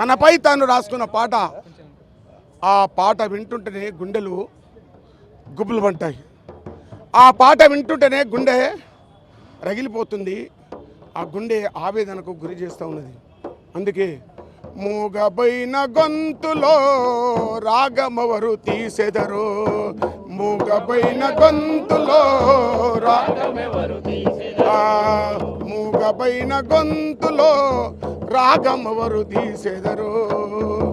తనపై తాను రాసుకున్న పాట ఆ పాట వింటుంటేనే గుండెలు గుబులు పంటాయి ఆ పాట వింటుంటేనే గుండె రగిలిపోతుంది. ఆ గుండె ఆవేదనకు గురి చేస్తూ ఉన్నది. అందుకే మూగబైన గొంతులో రాగమవరు తీసెదరు మూగబైన గొంతులో రాగమెవరు ఆ, మూగబైన గొంతులో రాగమవరు తీసెదరు?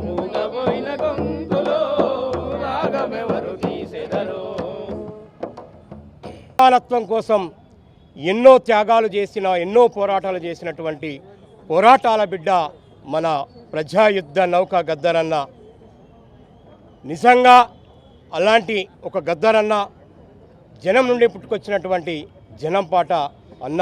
మూగబోయిన గొంతులో రాగమెవరు తీసెదరు? కోసం ఎన్నో త్యాగాలు చేసిన ఎన్నో పోరాటాలు చేసినటువంటి పోరాటాల బిడ్డ మన ప్రజాయుద్ధ నౌక గద్దరన్న. నిజంగా అలాంటి ఒక గద్దరన్న జనం నుండి పుట్టుకొచ్చినటువంటి జనం పాట అన్న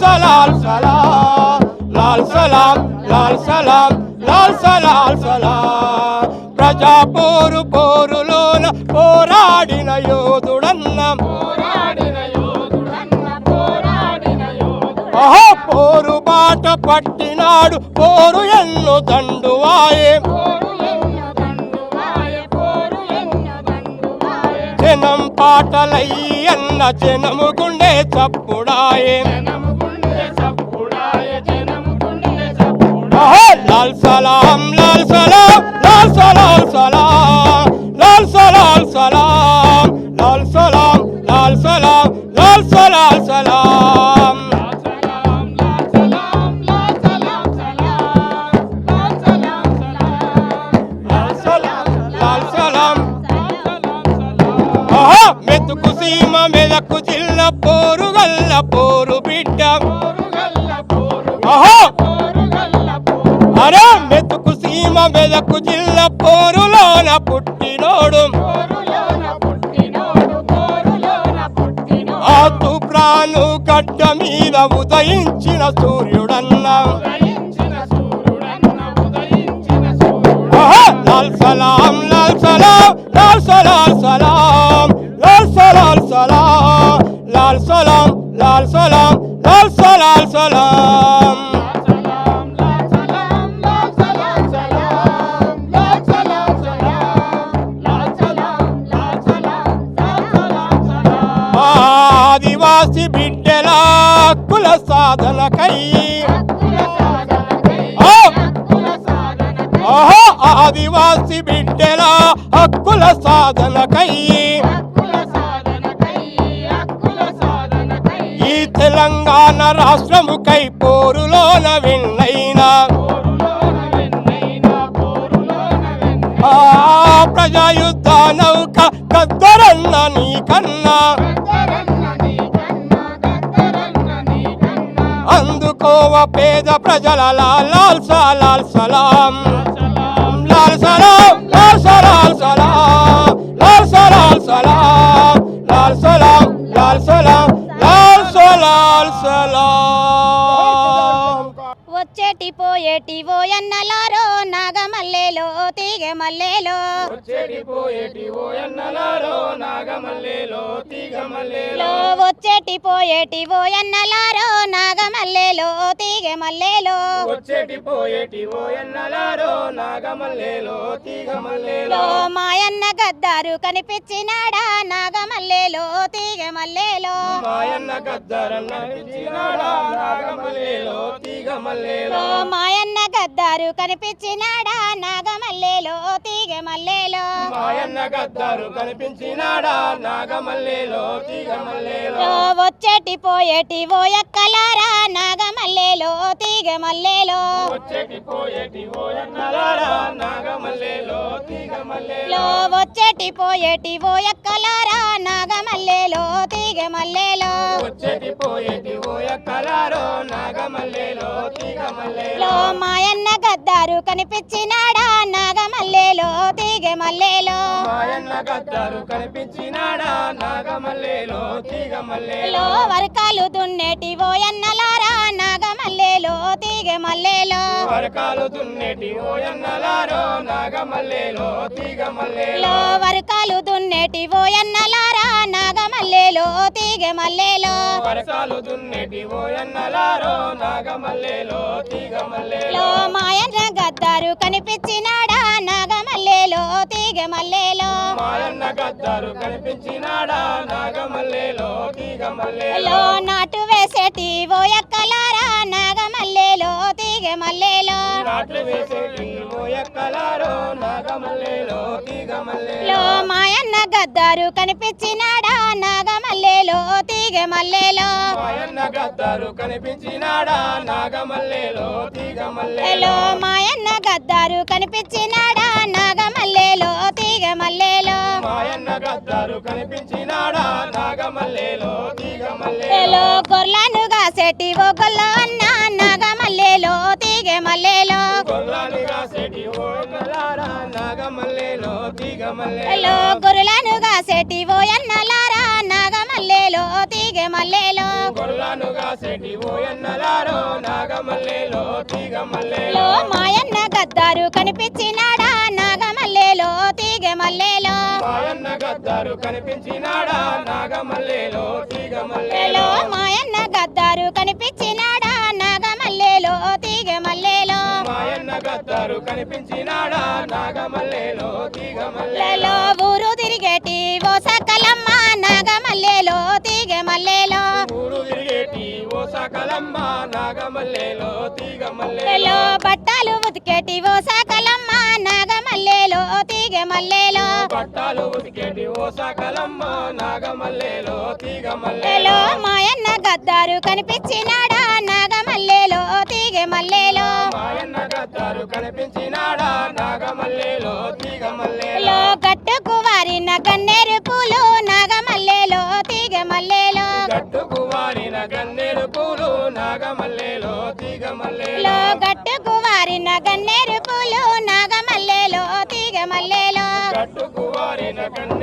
సలాల్ సలాం లాల్ సలాం లాల్ సలాం లాల్ సలాల్ సలాం ప్రజా పోరు పోరులోన పోరాడిన యోధుడన్న. పోరు బాట పట్టినాడు పోరు ఎన్ను దండువాయే. జనం పాటలయ్యన్న జనము గుండె చప్పుడాయే. లాల్ సలాం లాల్ సలాం లాల్ సలాల్ సలాం లాల్ సలాల్ సలాం లాల్ సలాం లాల్ సలాం లాల్ సలాల్ సలాం మెతుకు సీమ మెదకు జిల్ల పోరు గల్ల పోరు బిడ్డ పోరు గల్ల పోరు మెతుకు మెదకు జిల్ల పోరులోన పుట్టినోడు. పోరులోన పుట్టినోడు ఆ తుప్రాను గడ్డ మీద ఉదయించిన సూర్యుడన్న. లాల్ సలాం లాల్ సలాం లాల్ సలాల్ సలాం లాల్ సలాల్ సలాం లాల్ సలాం లాల్ సలాం లాల్ సలాల్ సలాం. సాధనకై. ఆదివాసి బిడ్డల హక్కుల సాధనకై. ఈ తెలంగాణ రాష్ట్రముకై పోరులోన విన్నైనా. ప్రజాయుద్ధ నౌక కద్దరన్న నీ కన్నా అందుకోవ పేద ప్రజల లాల్ సలాల్ సలాం. లాల్ సలాం లాల్ సలాల్ సలాం. లాల్ సలాల్ సలాం లాల్ సలాం లాల్ సలాం లాల్ సలాల్ సలాం. వచ్చేటి పోయేటి ఓయన్నలారో నాగమల్లెలో తీగ మల్లెలో వచ్చేటి పోయేటి ఓ ఎన్నలారో నాగమల్లేలో తీగ మల్లేలో లో వచ్చేటి పోయేటి ఓయన్నలారో నాగమల్లెలో తీగ మల్లెలో వచ్చేటి పోయేటి ఓ ఎన్నలారో నాగమల్లేలో తీగ మల్లేలో మాయన్న గద్దారు కనిపించినాడా నాగమల్లెలో తీగ మల్లెలో మాయన్న గద్దరన్న పిచ్చినాడా నాగమల్లేలో తీగ మల్లేలో లో మాయన్న గద్దారు కనిపించినాడా? నాగమల్లెలో తీగ మల్లెలో మాయన్న గద్దరు కనిపించినాడా? నాగమల్లేలో తీగ మల్లేలో వచ్చేటి పోయేటి ఓయక్కలారా నాగమల్లెలో నాగమల్లేలో తీగ మల్లెలో వచ్చేటి పోయేటి ఓయన్నలారా నాగమల్లేలో తీగ మల్లెలో లో వచ్చేటి పోయేటి ఓ ఎక్కలారా? నాగమల్లేలో తీగ మల్లెలో వచ్చేటి పోయేటి నాగమల్లేలో లో మాయన్న గద్దారు కనిపించినాడా? నాగమల్లేలో తీగ మల్లెలో మాయన్న గద్దారు కనిపించినాడా? నాగమల్లేలో తీగ మల్లెలో లో వరకాలు దున్నేటి ఓ ఎన్నలారా నాగమల్లేలో తీగ మల్లెలో వరకాలు దున్నేటి ఓయన్నలారో? నాగమల్లేలో తీగ మల్లెలో లో వరకాలు దున్నేటి ఓ ఎన్నలారా నాగమల్లేలో తీగ మల్లెలో. వరసాలు దున్నేటి ఓయన్నలారో నాగమల్లేలో తీగ మల్లెలో. లో మాయన్న గద్దారు కనిపించినాడా నాగమల్లేలో తీగ మల్లెలో. మాయన్న గద్దారు కనిపించినాడా నాగమల్లేలో తీగ మల్లెలో. లో నాటు వేసేటి ఓ ఎక్కలారా నాగమల్లేలో తీగ మల్లెలో. నాట్లు వేసేటి ఓయక్కలారో నాగమల్లేలో తీగ మల్లెలో. మాయన్న గద్దారు కనిపించినాడా తీగ మల్లెలో మాయన్న గద్దారు కనిపించినాడా? నాగమల్లేలో తీగ మల్లెలో మాయన్న గద్దారు కనిపించినాడా? నాగమల్లేలో తీగ మల్లెలో మాయన్న గద్దారు కనిపించినాడా? నాగమల్లేలో తీగ మల్లెలో లో గొర్లను కాసేటి ఓ గొల్ల అన్న. నాగమల్లేలో తీగ మల్లెలో గొర్రాలు కాసేటి ఓయన్నలారా నాగమల్లేలో తీగ మల్లెలో లో గొర్రెలను కాసేటి ఓ ఓయన్నలారో నాగమల్లేలో తీగ మల్లెలో లో మాయన్న గద్దారు కనిపించినాడా? నాగమల్లేలో తీగ మల్లెలో మాయన్న గద్దారు కనిపించినాడా? నాగమల్లేలో తీగ మల్లెలో లో మాయన్న గద్దారు కనిపించినాడా? నాగమల్లేలో తీగ మల్లెలో మాయన్న గద్దారు కనిపించినాడా? నాగమల్లేలో తీగ మల్లెలో లో ఊరు తిరిగేటి ఓ సకలమ్మ మల్లెలో బట్టలు ఉతికేటి ఓ సకలమ్మ నాగమల్లేలో తీగ మల్లెలో. పట్టాలు ఉతికేటి ఓ సకలమ్మ నాగమల్లేలో తీగ మల్లెలో. మాయన్న గద్దారు కనిపించినాడా నాగమల్లేలో తీగ మల్లెలో. మాయన్న గద్దారు కనిపించినాడా నాగమల్లేలో తీగ మల్లెలో. లో గట్టుకు వారిన గన్నేరు వారిన